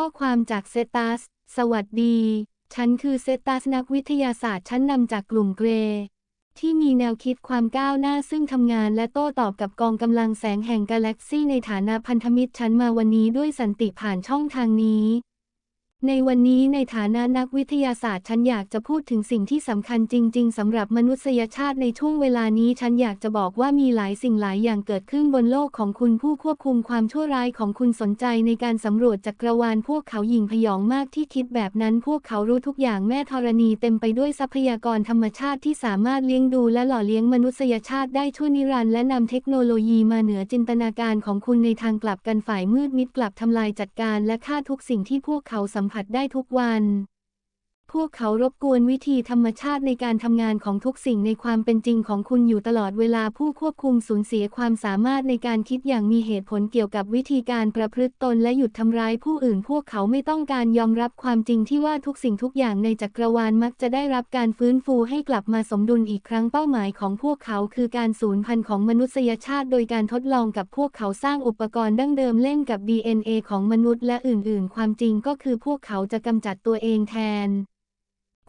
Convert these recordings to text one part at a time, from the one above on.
ข้อความจากเซตัส สวัสดี ฉันคือเซตัสนักวิทยาศาสตร์ชั้นนำจากกลุ่มเกร ที่มีแนวคิดความก้าวหน้าซึ่งทำงานและโต้ตอบกับกองกำลังแสงแห่งกาแล็กซี่ในฐานะพันธมิตรฉันมาวันนี้ด้วยสันติผ่านช่องทางนี้ ในวันนี้ในฐานะนักวิทยาศาสตร์ฉันอยากจะพูดถึงสิ่งที่สำคัญจริง ๆสำหรับมนุษยชาติในช่วงเวลานี้ฉันอยากจะบอกว่ามีหลายสิ่งหลายอย่างเกิดขึ้นบนโลกของคุณผู้ควบคุมความชั่วร้ายของคุณสนใจในการสำรวจจักรวาลพวกเขาหยิ่งพยองมากที่คิดแบบนั้นพวกเขารู้ทุกอย่างแม่ธรณีเต็มไปด้วยทรัพยากรธรรมชาติที่สามารถเลี้ยงดูและหล่อเลี้ยงมนุษยชาติได้ชั่วนิรันดร์และนำเทคโนโลยีมาเหนือจินตนาการของคุณในทางกลับกันฝ่ายมืดมิดกลับทำลายจัดการและฆ่าทุกสิ่งที่พวกเขาสัมผัสได้ทุกวัน พวกเขารบกวนวิธีธรรมชาติในการทำงานของทุกสิ่งในความเป็นจริงของคุณอยู่ตลอดเวลาผู้ควบคุมสูญเสียความสามารถในการคิดอย่างมีเหตุผลเกี่ยวกับวิธีการประพฤติตนและหยุดทำร้ายผู้อื่น พวกเขาไม่ต้องการยอมรับความจริงที่ว่าทุกสิ่งทุกอย่างในจักรวาลมักจะได้รับการฟื้นฟูให้กลับมาสมดุลอีกครั้งเป้าหมายของพวกเขาคือการสูญพันธุ์ของมนุษยชาติ โดยการทดลองกับพวกเขาสร้างอุปกรณ์ดั้งเดิมเล่นกับ DNA ของมนุษย์และอื่น ๆ ความจริงก็คือพวกเขาจะกำจัดตัวเองแทน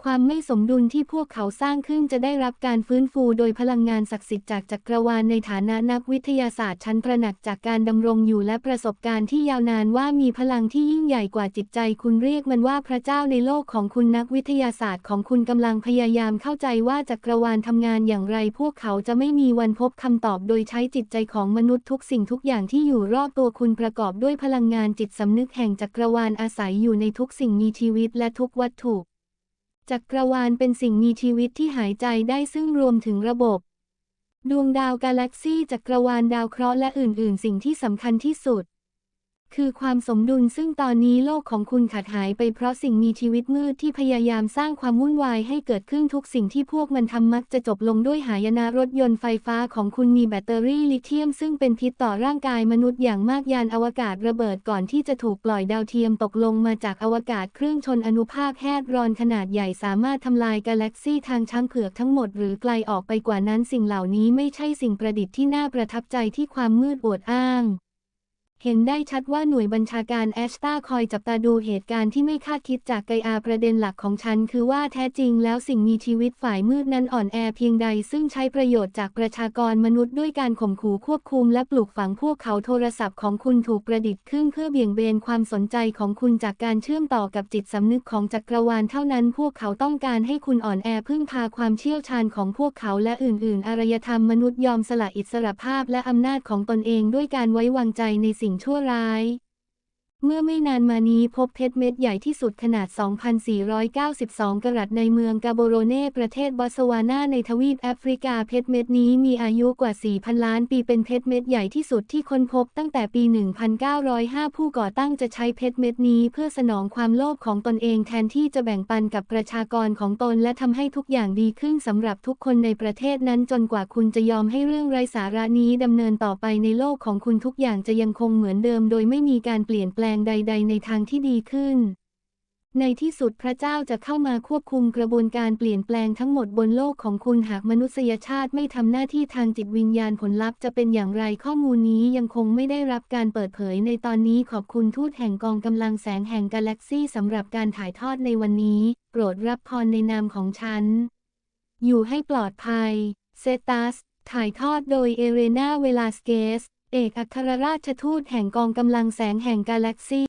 ความไม่สมดุลที่พวกเขาสร้างขึ้นจะได้รับการฟื้นฟูโดยพลังงานศักดิ์สิทธิ์จากจักรวาลในฐานะนักวิทยาศาสตร์ชั้นประหนักจากการดำรงอยู่และประสบการณ์ที่ยาวนานว่ามีพลังที่ยิ่งใหญ่กว่าจิตใจคุณเรียกมันว่าพระเจ้าในโลกของคุณนักวิทยาศาสตร์ของคุณกำลังพยายามเข้าใจว่าจักรวาลทำงานอย่างไร พวกเขาจะไม่มีวันพบคำตอบโดยใช้จิตใจของมนุษย์ทุกสิ่งทุกอย่างที่อยู่รอบตัวคุณประกอบด้วยพลังงานจิตสำนึกแห่งจักรวาลอาศัยอยู่ในทุกสิ่งมีชีวิตและทุกวัตถุ จักรวาลเป็นสิ่งมีชีวิตที่หายใจได้ซึ่งรวมถึงระบบ ดวงดาวกาแล็กซี่จักรวาลดาวเคราะห์และอื่น ๆ สิ่งที่สำคัญที่สุด คือความสมดุลซึ่งตอนนี้โลกของคุณขาดหายไปเพราะสิ่งมีชีวิตมืดที่พยายามสร้างความวุ่นวายให้เกิดขึ้นทุกสิ่งที่พวกมันทำมักจะจบลงด้วยหายนะรถยนต์ไฟฟ้าของคุณมีแบตเตอรี่ลิเธียม ซึ่งเป็นพิษต่อร่างกายมนุษย์อย่างมากยานอวกาศระเบิดก่อนที่จะถูกปล่อยดาวเทียมตกลงมาจากอวกาศเครื่องชนอนุภาคแฮดรอนขนาดใหญ่สามารถทำลายกาแล็กซี่ทางช้างเผือกทั้งหมดหรือไกลออกไปกว่านั้นสิ่งเหล่านี้ไม่ใช่สิ่งประดิษฐ์ที่น่าประทับใจที่ความมืดอวดอ้าง เห็นได้ชัดว่าหน่วยบัญชาการแอชตาคอยจับตาดูเหตุการณ์ที่ไม่คาดคิดจากไกอาประเด็นหลักของฉัน คือว่าแท้จริงแล้วสิ่งมีชีวิตฝ่ายมืดนั้นอ่อนแอเพียงใด ซึ่งใช้ประโยชน์จากประชากรมนุษย์ด้วยการข่มขู่ควบคุมและปลูกฝังพวกเขาโทรศัพท์ของคุณถูกประดิษฐ์ขึ้นเพื่อเบี่ยงเบนความสนใจของคุณจากการเชื่อมต่อกับจิตสำนึกของจักรวาลเท่านั้น พวกเขาต้องการให้คุณอ่อนแอพึ่งพาความเชี่ยวชาญของพวกเขาและอื่น ๆ อารยธรรมมนุษย์ยอมสละอิสรภาพและอำนาจของตนเองด้วยการไว้วางใจในสิ่งิ่งชั่วร้าย เมื่อไม่นานมานี้พบเพชรเม็ดใหญ่ที่สุดขนาด 2,492 กรัตในเมืองกาโบโรเน่ประเทศบอตสวานาในทวีปแอฟริกาเพชรเม็ดนี้มีอายุกว่า 4,000 ล้านปีเป็นเพชรเม็ดใหญ่ที่สุดที่ค้นพบตั้งแต่ปี 1905 ผู้ก่อตั้งจะใช้เพชรเม็ดนี้เพื่อสนองความโลภของตนเองแทนที่จะแบ่งปันกับประชากรของตนและทำให้ทุกอย่างดีขึ้นสำหรับทุกคนในประเทศนั้นจนกว่าคุณจะยอมให้เรื่องไร้สาระนี้ดำเนินต่อไปในโลกของคุณทุกอย่างจะยังคงเหมือนเดิม โดยไม่มีการเปลี่ยนแปลงลงใด ๆ ในทางที่ดีขึ้น ในที่สุดพระเจ้าจะเข้ามาควบคุมกระบวนการเปลี่ยนแปลงทั้งหมดบนโลกของคุณหากมนุษยชาติไม่ทำหน้าที่ทางจิตวิญญาณผลลัพธ์จะเป็นอย่างไรข้อมูลนี้ยังคงไม่ได้รับการเปิดเผยในตอนนี้ขอบคุณทูตแห่งกองกำลังแสงแห่งกาแล็กซี่สำหรับการถ่ายทอดในวันนี้ โปรดรับพรในนามของฉัน อยู่ให้ปลอดภัยเซตัสถ่ายทอดโดยเอเรนาเวลาสเกส เอกอัครราชทูตแห่งกองกำลังแสงแห่งกาแล็กซี